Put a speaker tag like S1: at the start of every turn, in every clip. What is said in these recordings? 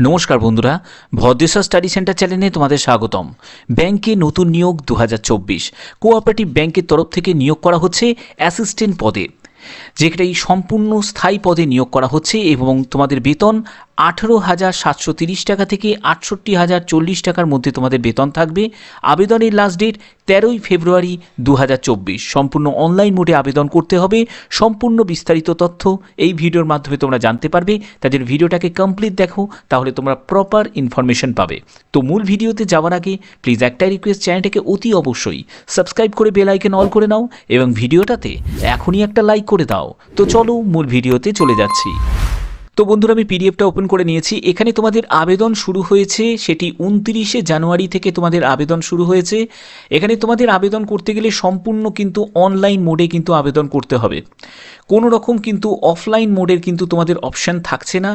S1: নমস্কার বন্ধুরা, Bhadreswar study centre চ্যানেলে তোমাদের স্বাগতম। ব্যাংকে নতুন নিয়োগ দু হাজার চব্বিশ। কোঅপারেটিভ ব্যাংকের তরফ থেকে নিয়োগ করা হচ্ছে অ্যাসিস্ট্যান্ট পদে। এই সম্পূর্ণ স্থায়ী পদে নিয়োগ করা হচ্ছে এবং তোমাদের বেতন আঠেরো হাজার সাতশো তিরিশ টাকা থেকে আটষট্টি হাজার চল্লিশ টাকার মধ্যে তোমাদের বেতন থাকবে। আবেদনের লাস্ট ডেট তেরোই ফেব্রুয়ারি দু হাজার চব্বিশ। সম্পূর্ণ অনলাইন মোডে আবেদন করতে হবে। সম্পূর্ণ বিস্তারিত তথ্য এই ভিডিওর মাধ্যমে তোমরা জানতে পারবে। তাদের ভিডিওটাকে কমপ্লিট দেখো, তাহলে তোমরা প্রপার ইনফরমেশন পাবে। তো মূল ভিডিওতে যাওয়ার আগে প্লিজ একটাই রিকোয়েস্ট চ্যানেলটাকে অতি অবশ্যই সাবস্ক্রাইব করে বেল আইকন অল করে নাও এবং ভিডিওটাতে এখনই একটা লাইক করে দাও। তো চলো মূল ভিডিওতে চলে যাচ্ছি। তো বন্ধুরা, আমি পিডিএফটা ওপেন করে নিয়েছি। এখানে তোমাদের আবেদন শুরু হয়েছে সেটি উনত্রিশে জানুয়ারি থেকে তোমাদের আবেদন শুরু হয়েছে। এখানে তোমাদের আবেদন করতে গেলে সম্পূর্ণ কিন্তু অনলাইন মোডে কিন্তু আবেদন করতে হবে। কোনো রকম কিন্তু অফলাইন মোডের কিন্তু তোমাদের অপশান থাকছে না।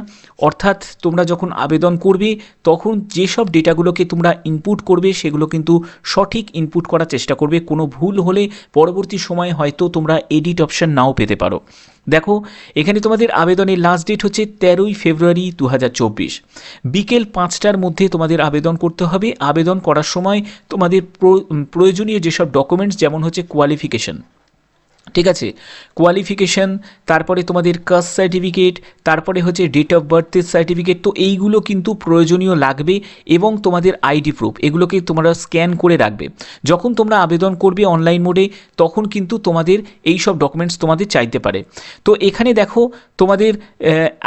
S1: অর্থাৎ তোমরা যখন আবেদন করবে, তখন যেসব ডেটাগুলোকে তোমরা ইনপুট করবে, সেগুলো কিন্তু সঠিক ইনপুট করার চেষ্টা করবে। কোনো ভুল হলে পরবর্তী সময়ে হয়তো তোমরা এডিট অপশান নাও পেতে পারো। দেখো, এখানে তোমাদের আবেদনের লাস্ট ডেট হচ্ছে তেরোই ফেব্রুয়ারি দু হাজার চব্বিশ। বিকেল পাঁচটার মধ্যে তোমাদের আবেদন করতে হবে। আবেদন করার সময় তোমাদের প্র- প্রয়োজনীয় যেসব ডকুমেন্টস যেমন হচ্ছে কোয়ালিফিকেশন ঠিক আছে? কোয়ালিফিকেশন তারপরে তোমাদের কাস্ট সার্টিফিকেট তারপরে হচ্ছে ডেট অফ বার্থের সার্টিফিকেট তো এইগুলো কিন্তু প্রয়োজনীয় লাগবে এবং তোমাদের আইডি প্রুফ এগুলোকে তোমরা স্ক্যান করে রাখবে। যখন তোমরা আবেদন করবে অনলাইন মোডে তখন কিন্তু তোমাদের এই সব ডকুমেন্টস তোমাদের চাইতে পারে। তো এখানে দেখো, তোমাদের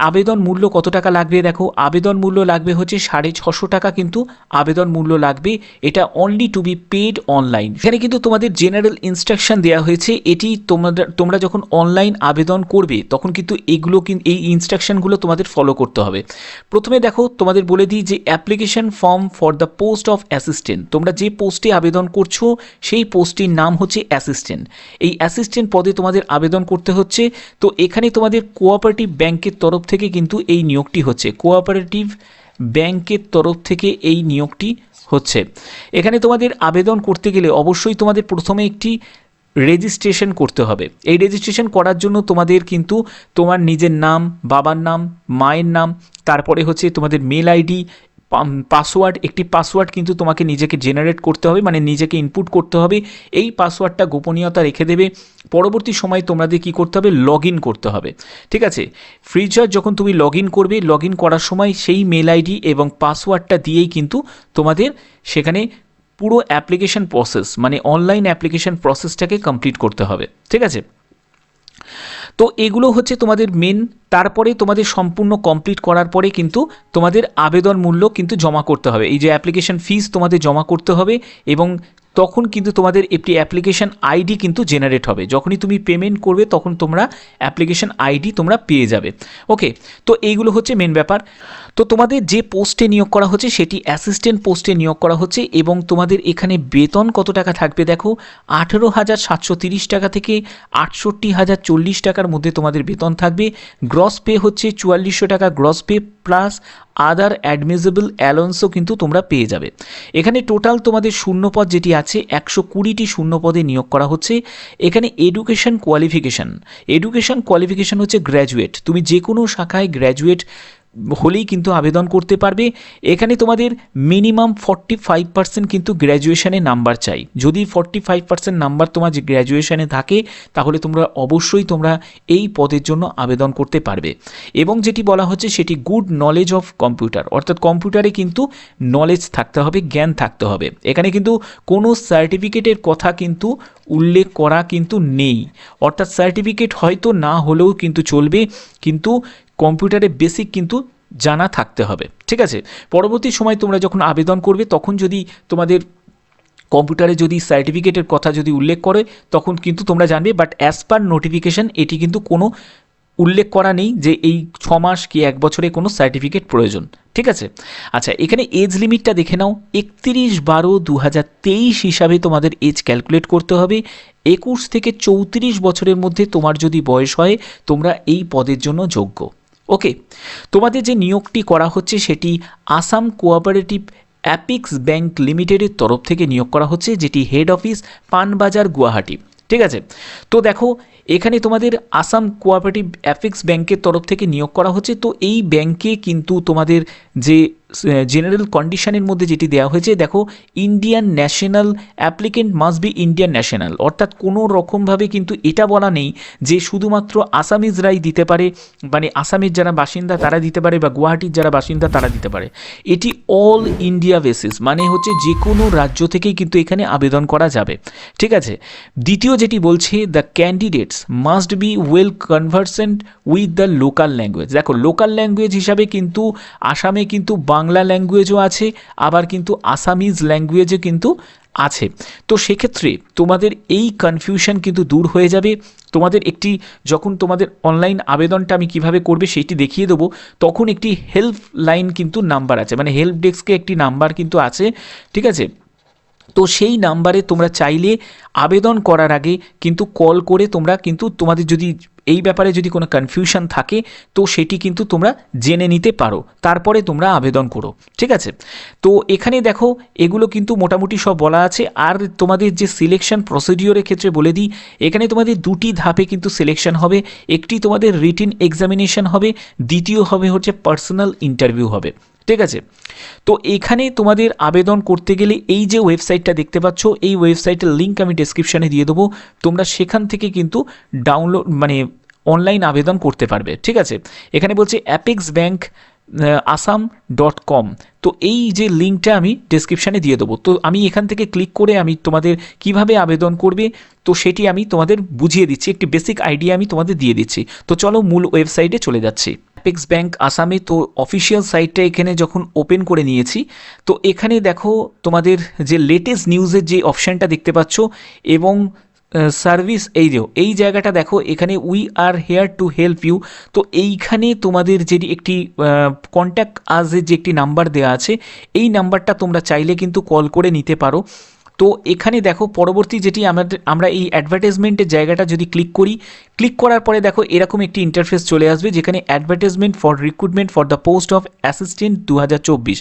S1: আবেদন মূল্য কত টাকা লাগবে দেখো? আবেদন মূল্য লাগবে হচ্ছে সাড়ে ছশো টাকা কিন্তু আবেদন মূল্য লাগবে। এটা only to be paid online এখানে কিন্তু তোমাদের জেনারেল ইনস্ট্রাকশন দেওয়া হয়েছে। এটি তোমরা তোমরা যখন অনলাইন আবেদন করবে, তখন কিন্তু এগুলো কিন্তু এই ইনস্ট্রাকশনগুলো তোমাদের ফলো করতে হবে। প্রথমে দেখো, তোমাদের বলে দিই যে application form for the post of assistant তোমরা যে পোস্টে আবেদন করছ, সেই পোস্টটির নাম হচ্ছে অ্যাসিস্ট্যান্ট এই অ্যাসিস্ট্যান্ট পদে তোমাদের আবেদন করতে হচ্ছে। তো এখানে তোমাদের কোঅপারেটিভ ব্যাংকের তরফ থেকে কিন্তু এই নিয়োগটি হচ্ছে। কোঅপারেটিভ ব্যাংকের তরফ থেকে এই নিয়োগটি হচ্ছে। এখানে তোমাদের আবেদন করতে গেলে অবশ্যই তোমাদের প্রথমে একটি রেজিস্ট্রেশন করতে হবে। এই রেজিস্ট্রেশন করার জন্য তোমাদের কিন্তু তোমার নিজের নাম, বাবার নাম, মায়ের নাম, তারপরে হচ্ছে তোমাদের মেল আইডি পাসওয়ার্ড একটি পাসওয়ার্ড কিন্তু তোমাকে নিজেকে জেনারেট করতে হবে মানে নিজেকে ইনপুট করতে হবে। এই পাসওয়ার্ডটা গোপনীয়তা রেখে দেবে। পরবর্তী সময় তোমাদের কী করতে হবে? লগ করতে হবে। ঠিক আছে? ফ্রিচার্জ যখন তুমি লগ করবে লগ করার সময় সেই মেল আইডি এবং পাসওয়ার্ডটা দিয়েই কিন্তু তোমাদের সেখানে পুরো অ্যাপ্লিকেশন প্রসেস মানে অনলাইন অ্যাপ্লিকেশন প্রসেসটাকে কমপ্লিট করতে হবে, ঠিক আছে? তো এগুলো হচ্ছে তোমাদের মেন তারপরে তোমাদের সম্পূর্ণ কমপ্লিট করার পরে কিন্তু তোমাদের আবেদন মূল্য কিন্তু জমা করতে হবে। এই যে অ্যাপ্লিকেশন ফিস তোমাদের জমা করতে হবে এবং তখন কিন্তু তোমাদের একটি অ্যাপ্লিকেশন আইডি কিন্তু জেনারেট হবে। যখনই তুমি পেমেন্ট করবে, তখন তোমরা অ্যাপ্লিকেশন আইডি তোমরা পেয়ে যাবে। ওকে তো এইগুলো হচ্ছে মেন ব্যাপার। তো তোমাদের যে পোস্টে নিয়োগ করা হচ্ছে, সেটি অ্যাসিস্ট্যান্ট পোস্টে নিয়োগ করা হচ্ছে এবং তোমাদের এখানে বেতন কত টাকা থাকবে দেখো? আঠেরো হাজার সাতশো তিরিশ টাকা থেকে আটষট্টি হাজার চল্লিশ টাকার মধ্যে তোমাদের বেতন থাকবে। গ্রস পে হচ্ছে চুয়াল্লিশশো টাকা gross pay plus other admissible অ্যালোন্সও কিন্তু তোমরা পেয়ে যাবে। এখানে টোটাল তোমাদের শূন্যপদ যেটি আছে, একশো কুড়িটি শূন্যপদে নিয়োগ করা হচ্ছে। এখানে এডুকেশন কোয়ালিফিকেশান এডুকেশন কোয়ালিফিকেশান হচ্ছে গ্র্যাজুয়েট তুমি যে কোনো শাখায় গ্র্যাজুয়েট হলেই কিন্তু আবেদন করতে পারবে। এখানে তোমাদের মিনিমাম ফর্টি ফাইভ পার্সেন্ট কিন্তু গ্র্যাজুয়েশানে নাম্বার চাই। যদি ফর্টি ফাইভ পার্সেন্ট নাম্বার তোমার যে গ্র্যাজুয়েশনে থাকে, তাহলে তোমরা অবশ্যই তোমরা এই পদের জন্য আবেদন করতে পারবে। এবং যেটি বলা হচ্ছে সেটি গুড নলেজ অফ কম্পিউটার অর্থাৎ কম্পিউটারে কিন্তু নলেজ থাকতে হবে, জ্ঞান থাকতে হবে। এখানে কিন্তু কোনো সার্টিফিকেটের কথা কিন্তু উল্লেখ করা কিন্তু নেই। অর্থাৎ সার্টিফিকেট হয়তো না হলেও কিন্তু চলবে, কিন্তু কম্পিউটারে বেসিক কিন্তু জানা থাকতে হবে, ঠিক আছে? পরবর্তী সময় তোমরা যখন আবেদন করবে, তখন যদি তোমাদের কম্পিউটারে যদি সার্টিফিকেটের কথা যদি উল্লেখ করে, তখন কিন্তু তোমরা জানবে বাট অ্যাজ পার নোটিফিকেশান এটি কিন্তু কোনো উল্লেখ করা নেই যে এই ছ মাস কি এক বছরে কোনো সার্টিফিকেট প্রয়োজন, ঠিক আছে? আচ্ছা এখানে এজ লিমিটটা দেখে নাও, একত্রিশ বারো দু হিসাবে তোমাদের এজ ক্যালকুলেট করতে হবে, একুশ থেকে চৌত্রিশ বছরের মধ্যে তোমার যদি বয়স হয়, তোমরা এই পদের জন্য যোগ্য। ওকে তোমাদের যে নিয়োগটি করা হচ্ছে সেটি আসাম কোঅপারেটিভ অ্যাপিক্স ব্যাংক লিমিটেডের তরফ থেকে নিয়োগ করা হচ্ছে, যেটি হেড অফিস পানবাজার গুয়াহাটি। ঠিক আছে? তো দেখো, এখানে তোমাদের আসাম কোঅপারেটিভ অ্যাপিক্স ব্যাংকের তরফ থেকে নিয়োগ করা হচ্ছে। তো এই ব্যাংকে কিন্তু তোমাদের যে জেনারেল কন্ডিশনের মধ্যে যেটি দেওয়া হয়েছে, দেখো Indian national applicant must be Indian national অর্থাৎ কোনো রকমভাবে কিন্তু এটা বলা নেই যে শুধুমাত্র আসামিজরাই দিতে পারে মানে আসামের যারা বাসিন্দা তারা দিতে পারে বা গুয়াহাটির যারা বাসিন্দা তারা দিতে পারে। এটি অল ইন্ডিয়া বেসিস মানে হচ্ছে যে কোনো রাজ্য থেকেই কিন্তু এখানে আবেদন করা যাবে। ঠিক আছে? দ্বিতীয় যেটি বলছে the candidates must be well conversant with the local language দেখো লোকাল ল্যাঙ্গুয়েজ হিসাবে কিন্তু আসামে কিন্তু বাংলা ল্যাঙ্গুয়েজও আছে, আবার কিন্তু আসামিজ ল্যাঙ্গুয়েজও কিন্তু আছে। তো সেক্ষেত্রে তোমাদের এই কনফিউশন কিন্তু দূর হয়ে যাবে। তোমাদের একটি যখন তোমাদের অনলাইন আবেদনটা আমি কীভাবে করবে সেটি দেখিয়ে দেবো, তখন একটি হেল্প লাইন কিন্তু নাম্বার আছে। মানে হেল্প ডেস্কে একটি নাম্বার কিন্তু আছে, ঠিক আছে? তো সেই নাম্বারে তোমরা চাইলে আবেদন করার আগে কিন্তু কল করে তোমরা কিন্তু তোমাদের যদি এই ব্যাপারে যদি কোনো কনফিউশন থাকে, তো সেটি কিন্তু তোমরা জেনে নিতে পারো। তারপরে তোমরা আবেদন করো। ঠিক আছে? তো এখানে দেখো, এগুলো কিন্তু মোটামুটি সব বলা আছে। আর তোমাদের যে সিলেকশন প্রসিডিওরের ক্ষেত্রে বলে দিই, এখানে তোমাদের দুটি ধাপে কিন্তু সিলেকশন হবে। একটি তোমাদের রিটিন এক্সামিনেশন হবে, দ্বিতীয় হবে হচ্ছে পার্সোনাল ইন্টারভিউ হবে। ঠিক আছে? তো এখানে তোমাদের আবেদন করতে গেলে এই যে ওয়েবসাইটটা দেখতে পাচ্ছ, এই ওয়েবসাইটের লিঙ্ক আমি ডেসক্রিপশানে দিয়ে দেবো। তোমরা সেখান থেকে কিন্তু ডাউনলোড মানে অনলাইন আবেদন করতে পারবে, ঠিক আছে? এখানে বলছে apex bank Assam dot com তো এই যে লিঙ্কটা আমি ডেসক্রিপশানে দিয়ে দেবো। তো আমি এখান থেকে ক্লিক করে আমি তোমাদের কীভাবে আবেদন করবে, তো সেটি আমি তোমাদের বুঝিয়ে দিচ্ছি। একটি বেসিক আইডিয়া আমি তোমাদের দিয়ে দিচ্ছি। তো চলো মূল ওয়েবসাইটে চলে যাচ্ছি। অ্যাপেক্স ব্যাংক আসামে তো অফিসিয়াল সাইটটা এখানে যখন ওপেন করে নিয়েছি, তো এখানে দেখো তোমাদের যে লেটেস্ট নিউজের যে অপশানটা দেখতে পাচ্ছ এবং সার্ভিস এই যে, এই জায়গাটা দেখো, এখানে we are here to help you তো এইখানে তোমাদের যে একটি কন্ট্যাক্ট আজের যে একটি নাম্বার দেওয়া আছে, এই নাম্বারটা তোমরা চাইলে কিন্তু কল করে নিতে পারো। তো এখানে দেখো পরবর্তী যেটি আমাদের, আমরা এই অ্যাডভার্টাইজমেন্টের জায়গাটা যদি ক্লিক করি ক্লিক করার পরে দেখো এরকম একটি ইন্টারফেস চলে আসবে যেখানে advertisement for recruitment for the post of assistant দু হাজার চব্বিশ।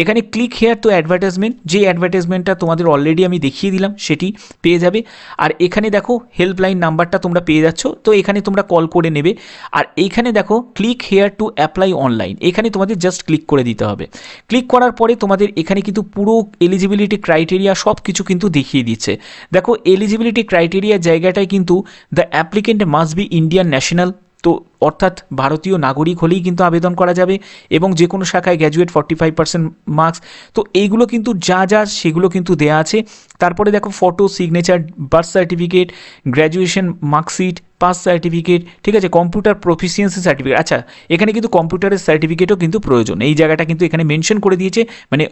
S1: এখানে ক্লিক হেয়ার টু অ্যাডভার্টাইজমেন্ট যে অ্যাডভার্টাইজমেন্টটা তোমাদের অলরেডি আমি দেখিয়ে দিলাম সেটি পেয়ে যাবে। আর এখানে দেখো হেল্পলাইন নাম্বারটা তোমরা পেয়ে যাচ্ছ, তো এখানে তোমরা কল করে নেবে। আর এইখানে দেখো click here to apply online এখানে তোমাদের জাস্ট ক্লিক করে দিতে হবে। ক্লিক করার পরে তোমাদের এখানে কিন্তু পুরো এলিজিবিলিটি ক্রাইটেরিয়া সব কিছু কিন্তু দেখিয়ে দিচ্ছে। দেখো এলিজিবিলিটি ক্রাইটেরিয়া জায়গাটায় কিন্তু the applicant must be Indian national তো অর্থাৎ ভারতীয় নাগরিক হলেই কিন্তু আবেদন করা যাবে এবং যে কোনো শাখায় graduate forty five percent marks তো এইগুলো কিন্তু যা যা সেগুলো কিন্তু দেয়া আছে। তারপরে দেখো photo signature birth certificate graduation marksheet pass certificate ঠিক আছে? কম্পিউটার প্রফিসিয়েন্সি সার্টিফিকেট আচ্ছা এখানে কিন্তু কম্পিউটারের সার্টিফিকেটও কিন্তু প্রয়োজন। এই জায়গাটা কিন্তু এখানে মেনশন করে দিয়েছে। মানে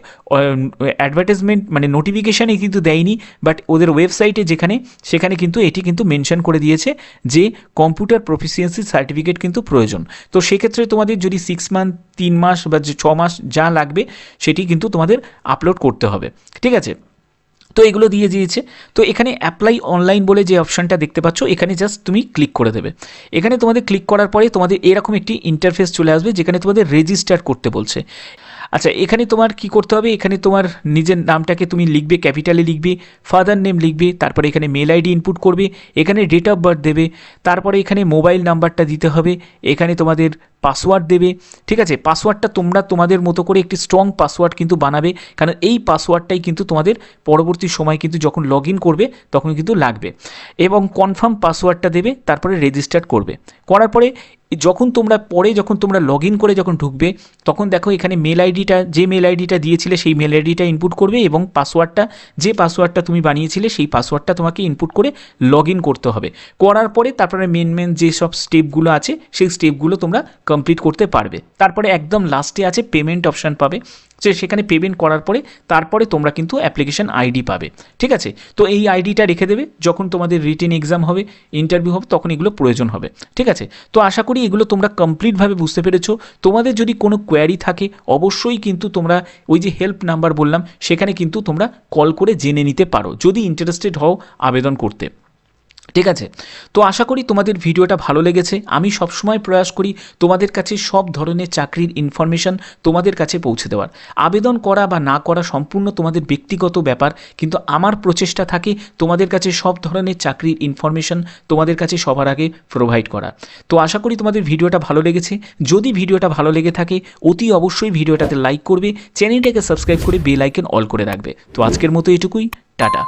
S1: অ্যাডভার্টাইজমেন্ট মানে নোটিফিকেশানে কিন্তু দেয়নি বাট ওদের ওয়েবসাইটে যেখানে, সেখানে কিন্তু এটি কিন্তু মেনশন করে দিয়েছে যে কম্পিউটার প্রফিসিয়েন্সি সার্টিফিকেট কিন্তু প্রয়োজন। তো সেক্ষেত্রে তোমাদের যদি সিক্স মান্থ তিন মাস বা ছ মাস যা লাগবে, সেটি কিন্তু তোমাদের আপলোড করতে হবে। ঠিক আছে? তো এগুলো দিয়ে দিয়েছে। তো এখানে অ্যাপ্লাই অনলাইন বলে যে অপশানটা দেখতে পাচ্ছ, এখানে জাস্ট তুমি ক্লিক করে দেবে। এখানে তোমাদের ক্লিক করার পরে তোমাদের এরকম একটি ইন্টারফেস চলে আসবে, যেখানে তোমাদের রেজিস্টার করতে বলছে। আচ্ছা এখানে তোমার কি করতে হবে? এখানে তোমার নিজের নামটাকে তুমি লিখবে, ক্যাপিটালে লিখবে, ফাদার নেম লিখবে, তারপরে এখানে মেল আইডি ইনপুট করবে, এখানে ডেট অফ বার্থ দেবে, তারপরে এখানে মোবাইল নাম্বারটা দিতে হবে, এখানে তোমাদের পাসওয়ার্ড দেবে, ঠিক আছে? পাসওয়ার্ডটা তোমরা তোমাদের মতো করে একটি স্ট্রং পাসওয়ার্ড কিন্তু বানাবে, কারণ এই পাসওয়ার্ডটাই কিন্তু তোমাদের পরবর্তী সময় কিন্তু যখন লগ করবে, তখন কিন্তু লাগবে। এবং কনফার্ম পাসওয়ার্ডটা দেবে, তারপরে রেজিস্টার করবে। করার পরে যখন তোমরা পরে যখন তোমরা লগ ইন করে যখন ঢুকবে, তখন দেখো এখানে মেল আইডিটা যে মেল আইডিটা দিয়েছিলে সেই মেল আইডিটা ইনপুট করবে এবং পাসওয়ার্ডটা যে পাসওয়ার্ডটা তুমি বানিয়েছিলে সেই পাসওয়ার্ডটা তোমাকে ইনপুট করে লগ ইন করতে হবে। করার পরে তারপরে মেন মেন যেসব স্টেপগুলো আছে, সেই স্টেপগুলো তোমরা কমপ্লিট করতে পারবে। তারপরে একদম লাস্টে আছে পেমেন্ট অপশান পাবে। যে সেখানে পেমেন্ট করার পরে তারপরে তোমরা কিন্তু অ্যাপ্লিকেশন আইডি পাবে। ঠিক আছে? তো এই আইডিটা রেখে দেবে, যখন তোমাদের রিটেন এক্সাম হবে ইন্টারভিউ হবে, তখন এগুলো প্রয়োজন হবে। ঠিক আছে? তো আশা করি এগুলো তোমরা কমপ্লিটভাবে বুঝতে পেরেছ। তোমাদের যদি কোনো কোয়ারি থাকে, অবশ্যই কিন্তু তোমরা ওই যে হেল্প নাম্বার বললাম, সেখানে কিন্তু তোমরা কল করে জেনে নিতে পারো। যদি ইন্টারেস্টেড হও, আবেদন করতে। ঠিক আছে? তো আশা করি তোমাদের ভিডিওটা ভালো লেগেছে। আমি সবসময় প্রয়াস করি তোমাদের কাছে সব ধরনের চাকরির ইনফরমেশন তোমাদের কাছে পৌঁছে দেওয়ার। আবেদন করা বা না করা সম্পূর্ণ তোমাদের ব্যক্তিগত ব্যাপার, কিন্তু আমার প্রচেষ্টা থাকে তোমাদের কাছে সব ধরনের চাকরির ইনফরমেশন তোমাদের কাছে সবার আগে প্রোভাইড করা। তো আশা করি তোমাদের ভিডিওটা ভালো লেগেছে। যদি ভিডিওটা ভালো লেগে থাকে, অতি অবশ্যই ভিডিওটাতে লাইক করবে চ্যানেলটাকে সাবস্ক্রাইব করে বেল আইকন অল করে রাখবে। তো আজকের মতো এটুকুই, টাটা।